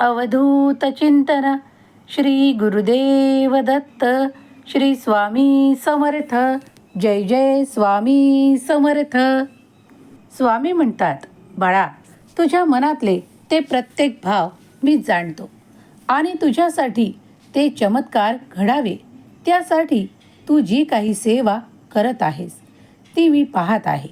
अवधूत चिंतन। श्री गुरुदेव दत्त। श्री स्वामी समर्थ। जय जय स्वामी समर्थ। स्वामी म्हणतात बाळा तुझ्या मनातले ते प्रत्येक भाव मी जाणतो. आणि तुझ्यासाठी ते चमत्कार घडावे. त्यासाठी तू जी काही सेवा करत आहेस ती मी पाहत आहे.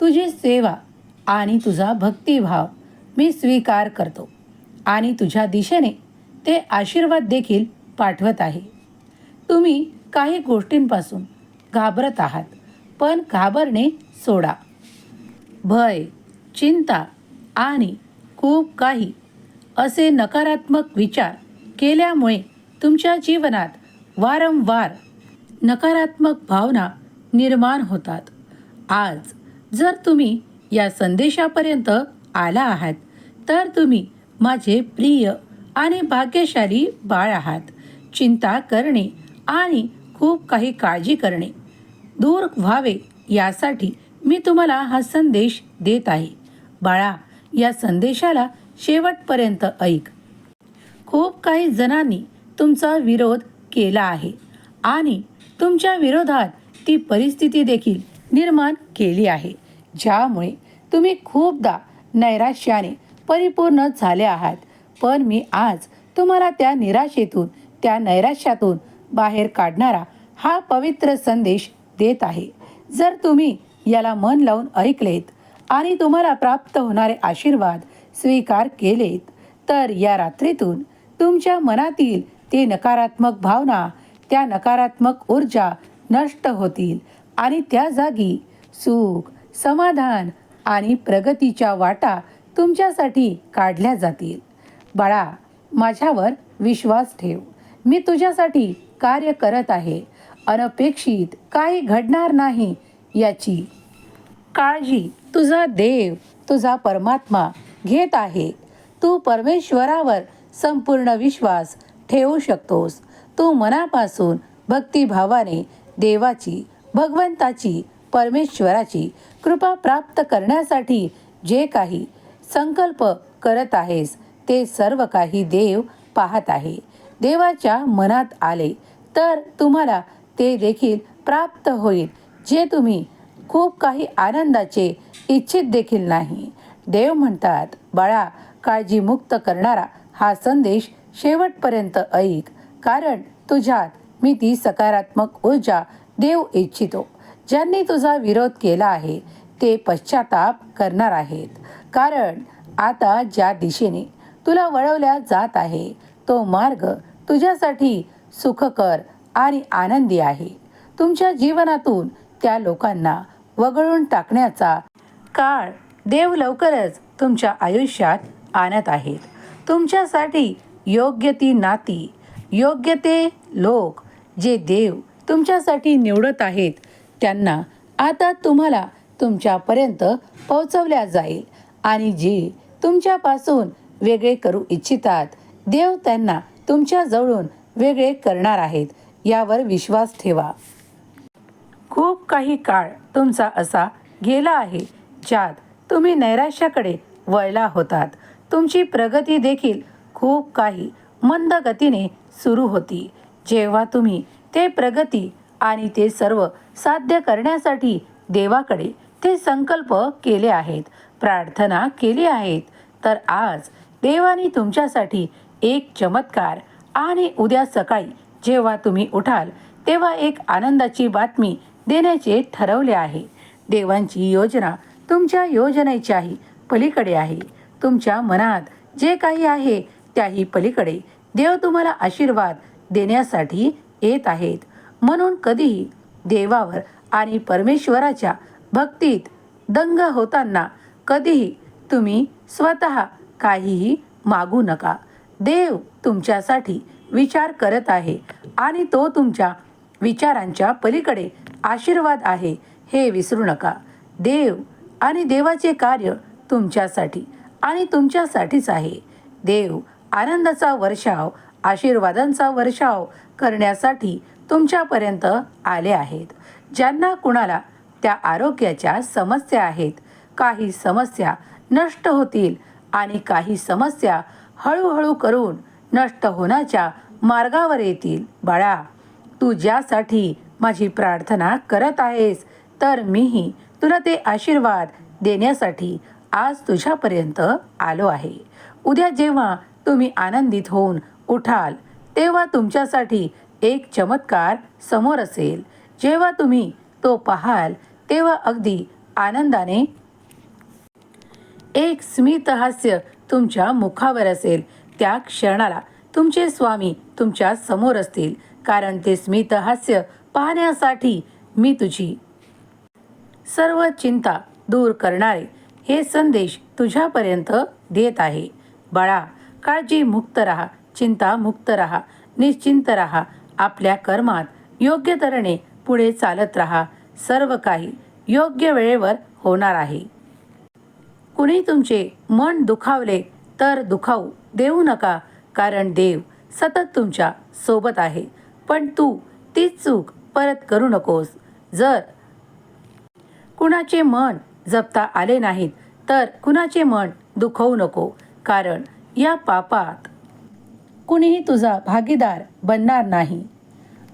तुझी सेवा आणि तुझा भक्तिभाव मी स्वीकार करतो. आणि तुझ्या दिशेने ते आशीर्वाद देखील पाठवत आहे. तुम्ही काही गोष्टींपासून घाबरत आहात पण घाबरणे सोडा. भय चिंता आणि खूप काही असे नकारात्मक विचार केल्यामुळे तुमच्या जीवनात वारंवार नकारात्मक भावना निर्माण होतात. आज जर तुम्ही या संदेशापर्यंत आला आहात तर तुम्ही माझे प्रिय आणि भाग्यशाली बाळ आहात. चिंता करणे आणि खूप काही काळजी करणे. दूर व्हावे यासाठी मी तुम्हाला हा संदेश देत आहे. बाळा या संदेशाला शेवटपर्यंत ऐक. खूप काही जणांनी तुमचा विरोध केला आहे आणि तुमच्या विरोधात ती परिस्थिती देखील निर्माण केली आहे ज्यामुळे तुम्ही खूपदा नैराश्याने परिपूर्ण झाले आहात. पण मी आज तुम्हाला त्या निराशेतून त्या नैराश्यातून बाहेर काढणारा हा पवित्र संदेश देत आहे. जर तुम्ही याला मन लावून ऐकलेत आणि तुम्हाला प्राप्त होणारे आशीर्वाद स्वीकार केलेत तर या रात्रीतून तुमच्या मनातील ते नकारात्मक भावना त्या नकारात्मक ऊर्जा नष्ट होतील आणि त्या जागी सुख समाधान आणि प्रगतीच्या वाटा तुमच्यासाठी काढल्या जातील. बाळा माझ्यावर विश्वास ठेव. मी तुझ्यासाठी कार्य करत आहे. अनपेक्षित काही घडणार नाही याची काळजी तुझा देव तुझा परमात्मा घेत आहे. तू परमेश्वरावर संपूर्ण विश्वास ठेवू शकतोस. तू मनापासून भक्तिभावाने देवाची भगवंताची परमेश्वराची कृपा प्राप्त करण्यासाठी जे काही संकल्प करत आहेस. ते सर्व काही देव पाहत आहे. देवाच्या मनात आले तर तुम्हाला ते देखील प्राप्त होईल. जे तुम्ही खूप काही आनंदाचे इच्छित देखील नाही. देव म्हणतात बाळा काळजीमुक्त करणारा हा संदेश शेवटपर्यंत ऐक. कारण तुझ्यात मी ती सकारात्मक ऊर्जा देव इच्छितो. ज्यांनी तुझा विरोध केला आहे ते पश्चाताप करणार आहेत. कारण आता ज्या दिशेने तुला वळवल्या जात आहे तो मार्ग तुझ्यासाठी सुखकर आणि आनंदी आहे. तुमच्या जीवनातून त्या लोकांना वगळून टाकण्याचा काळ देव लवकरच तुमच्या आयुष्यात आणत आहेत. तुमच्यासाठी योग्य ती नाती योग्य ते लोक जे देव तुमच्यासाठी निवडत आहेत त्यांना आता तुम्हाला तुमच्यापर्यंत पोहोचवल्या जाईल. आणि जे तुमच्यापासून वेगळे करू इच्छितात देव त्यांना तुमच्या जवळून वेगळे करणार आहेत यावर विश्वास ठेवा. खूप काही काळ तुमचा असा गेला आहे ज्यात तुम्ही नैराश्याकडे वळला होतात. तुमची प्रगती देखील खूप काही मंद गतीने सुरू होती. जेव्हा तुम्ही ते प्रगती आणि ते सर्व साध्य करण्यासाठी देवाकडे ते संकल्प केले आहेत प्रार्थना केली आहेत. तर आज देवाने तुमच्यासाठी एक चमत्कार आणि उद्या सकाळी जेव्हा तुम्ही उठाल तेव्हा एक आनंदाची बातमी देण्याचे ठरवले आहे. देवांची योजना तुमच्या योजनेच्याही पलीकडे आहे. तुमच्या मनात जे काही आहे त्याही पलीकडे देव तुम्हाला आशीर्वाद देण्यासाठी येत आहेत. म्हणून कधीही देवावर आणि परमेश्वराच्या भक्तीत दंग होताना कधीही तुम्ही स्वतः काहीही मागू नका. देव तुमच्यासाठी विचार करत आहे आणि तो तुमच्या विचारांच्या पलीकडे आशीर्वाद आहे हे विसरू नका. देव आणि देवाचे कार्य तुमच्यासाठी आणि तुमच्यासाठीच आहे. देव आनंदाचा वर्षाव आशीर्वादांचा वर्षाव करण्यासाठी तुमच्यापर्यंत आले आहेत. ज्यांना कुणाला त्या आरोग्याच्या समस्या आहेत काही समस्या नष्ट होतील आणि काही समस्या हळूहळू करून नष्ट होण्याच्या मार्गावर येतील. बाळा तू ज्यासाठी माझी प्रार्थना करत आहेस तर मीही तुला ते आशीर्वाद देण्यासाठी आज तुझ्यापर्यंत आलो आहे. उद्या जेव्हा तुम्ही आनंदित होऊन उठाल तेव्हा तुमच्यासाठी एक चमत्कार समोर असेल. जेव्हा तुम्ही तो पाहाल तेव्हा अगदी आनंदाने एक स्मित हास्य तुमच्या मुखावर असेल. त्या क्षणाला तुमचे स्वामी तुमच्यासमोर असतील. कारण ते स्मित हास्य पाहण्यासाठी मी तुझी सर्व चिंता दूर करणारे हे संदेश तुझ्यापर्यंत देत आहे. बाळा काळजी मुक्त राहा चिंता मुक्त राहा निश्चिंत राहा आपल्या कर्मात योग्य तऱ्हेने पुढे चालत राहा. सर्व काही योग्य वेळेवर होणार आहे. कुणी तुमचे मन दुखावले तर दुखावू देऊ नका कारण देव सतत तुमच्यासोबत आहे. पण तू तीच चूक परत करू नकोस. जर कुणाचे मन जपता आले नाहीत तर कुणाचे मन दुखवू नको कारण या पापात कुणीही तुझा भागीदार बनणार नाही.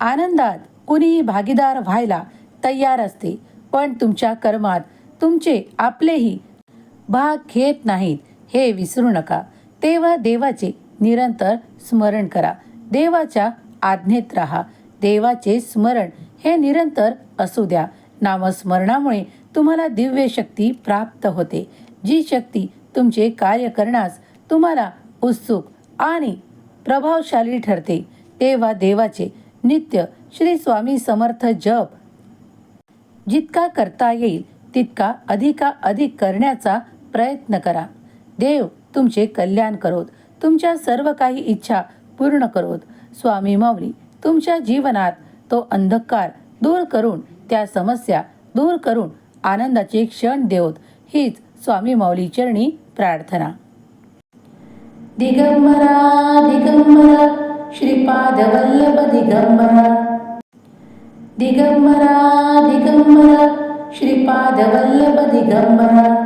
आनंदात कुणीही भागीदार व्हायला तयार असते पण तुमच्या कर्मात तुमचे आपलेही भाग घेत नाहीत. हे विसरू नका. तेव्हा देवाचे निरंतर स्मरण करा. देवाच्या आज्ञेत राहा. देवाचे स्मरण हे निरंतर असू द्या. नामस्मरणामुळे तुम्हाला दिव्य शक्ती प्राप्त होते. जी शक्ती तुमचे कार्य करण्यास तुम्हाला उत्सुक आणि प्रभावशाली ठरते. तेव्हा देवाचे नित्य श्री स्वामी समर्थ जप जितका करता येईल तितका अधिका अधिक करण्याचा प्रयत्न करा. देव तुमचे कल्याण करोत. तुमच्या सर्व काही इच्छा पूर्ण करोत. स्वामी माऊली तुमच्या जीवनात तो अंधकार दूर करून त्या समस्या दूर करून आनंदाचे क्षण देवत. हीच स्वामी माऊली चरणी प्रार्थना. दिगंबरा दिगंबरा श्रीपाद वल्लभ दिगंबरा. दिगंबरा दिगंबरा श्रीपाद वल्लभ दिगंबरा.